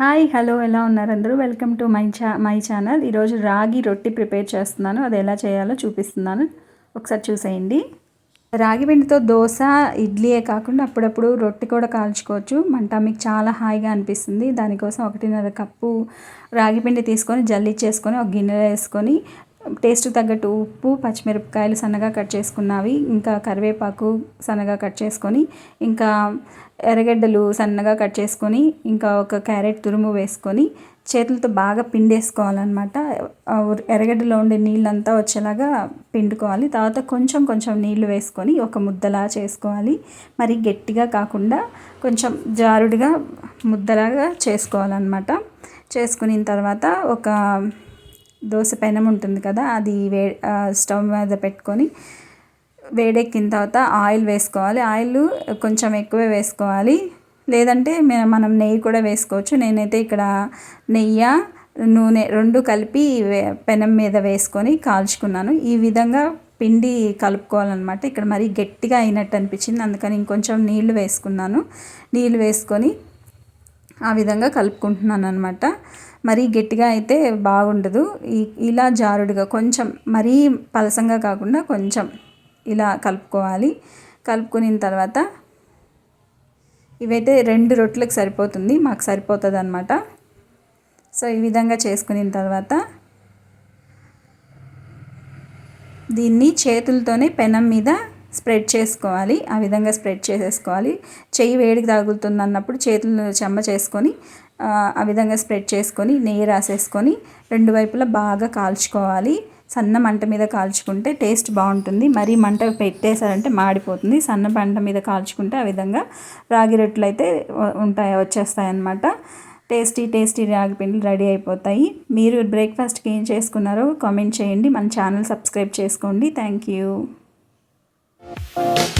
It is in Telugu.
హాయ్ హలో ఎలా ఉన్నారు అందరూ? Welcome to my cha my channel. ఈరోజు రాగి రొట్టి ప్రిపేర్ చేస్తున్నాను. అది ఎలా చేయాలో చూపిస్తున్నాను. ఒకసారి చూసేయండి. రాగి పిండితో దోశ ఇడ్లీయే కాకుండా అప్పుడప్పుడు రొట్టి కూడా కాల్చుకోవచ్చు. మంట మీకు చాలా హాయిగా అనిపిస్తుంది. దానికోసం ఒకటిన్నర కప్పు రాగి పిండి తీసుకొని జల్లిచ్చేసుకొని ఒక గిన్నెలో వేసుకొని టేస్ట్ తగ్గట్టు ఉప్పు పచ్చిమిరపకాయలు సన్నగా కట్ చేసుకున్నవి. ఇంకా కరివేపాకు సన్నగా కట్ చేసుకొని ఇంకా ఎర్రగడ్డలు సన్నగా కట్ చేసుకొని ఇంకా ఒక క్యారెట్ తురుము వేసుకొని చేతులతో బాగా పిండేసుకోవాలన్నమాట. ఎర్రగడ్డలో ఉండే నీళ్ళంతా వచ్చేలాగా పిండుకోవాలి. తర్వాత కొంచెం కొంచెం నీళ్ళు వేసుకొని ఒక ముద్దలా చేసుకోవాలి. మరి గట్టిగా కాకుండా కొంచెం జారుడుగా ముద్దలాగా చేసుకోవాలన్నమాట. చేసుకున్న తర్వాత ఒక దోశ పెనం ఉంటుంది కదా అది వే స్టవ్ మీద పెట్టుకొని వేడెక్కిన తర్వాత ఆయిల్ వేసుకోవాలి. ఆయిల్ కొంచెం ఎక్కువే వేసుకోవాలి. లేదంటే మనం నెయ్యి కూడా వేసుకోవచ్చు. నేనైతే ఇక్కడ నెయ్యి నూనె రెండు కలిపి పెనం మీద వేసుకొని కాల్చుకున్నాను. ఈ విధంగా పిండి కలుపుకోవాలన్నమాట. ఇక్కడ మరీ గట్టిగా అయినట్టు అనిపించింది. అందుకని ఇంకొంచెం నీళ్ళు వేసుకున్నాను. నీళ్ళు వేసుకొని ఆ విధంగా కలుపుకుంటున్నాను అనమాట మరీ గట్టిగా అయితే బాగుండదు. ఇలా జారుడుగా కొంచెం మరీ పలసంగా కాకుండా కొంచెం ఇలా కలుపుకోవాలి. కలుపుకున్న తర్వాత ఇవైతే రెండు రొట్టెలకు సరిపోతుంది. మాకు సరిపోతుంది అనమాట సో ఈ విధంగా చేసుకున్న తర్వాత దీన్ని చేతులతోనే పెనం మీద స్ప్రెడ్ చేసుకోవాలి ఆ విధంగా స్ప్రెడ్ చేసేసుకోవాలి. చెయ్యి వేడికి తగులుతుంది అన్నప్పుడు చేతులను చెమ్మ చేసుకొని ఆ విధంగా స్ప్రెడ్ చేసుకొని నెయ్యి రాసేసుకొని రెండు వైపులా బాగా కాల్చుకోవాలి. సన్న మంట మీద కాల్చుకుంటే టేస్ట్ బాగుంటుంది. మరీ మంట పెట్టేశారంటే మాడిపోతుంది. సన్న మంట మీద కాల్చుకుంటే ఆ విధంగా రాగి రొట్టెలు అయితే ఉంటాయి వచ్చేస్తాయి అన్నమాట టేస్టీ టేస్టీ రాగి పిండిలు రెడీ అయిపోతాయి. మీరు బ్రేక్ఫాస్ట్కి ఏం చేసుకున్నారో కామెంట్ చేయండి. మన ఛానల్ సబ్స్క్రైబ్ చేసుకోండి. Thank you. Música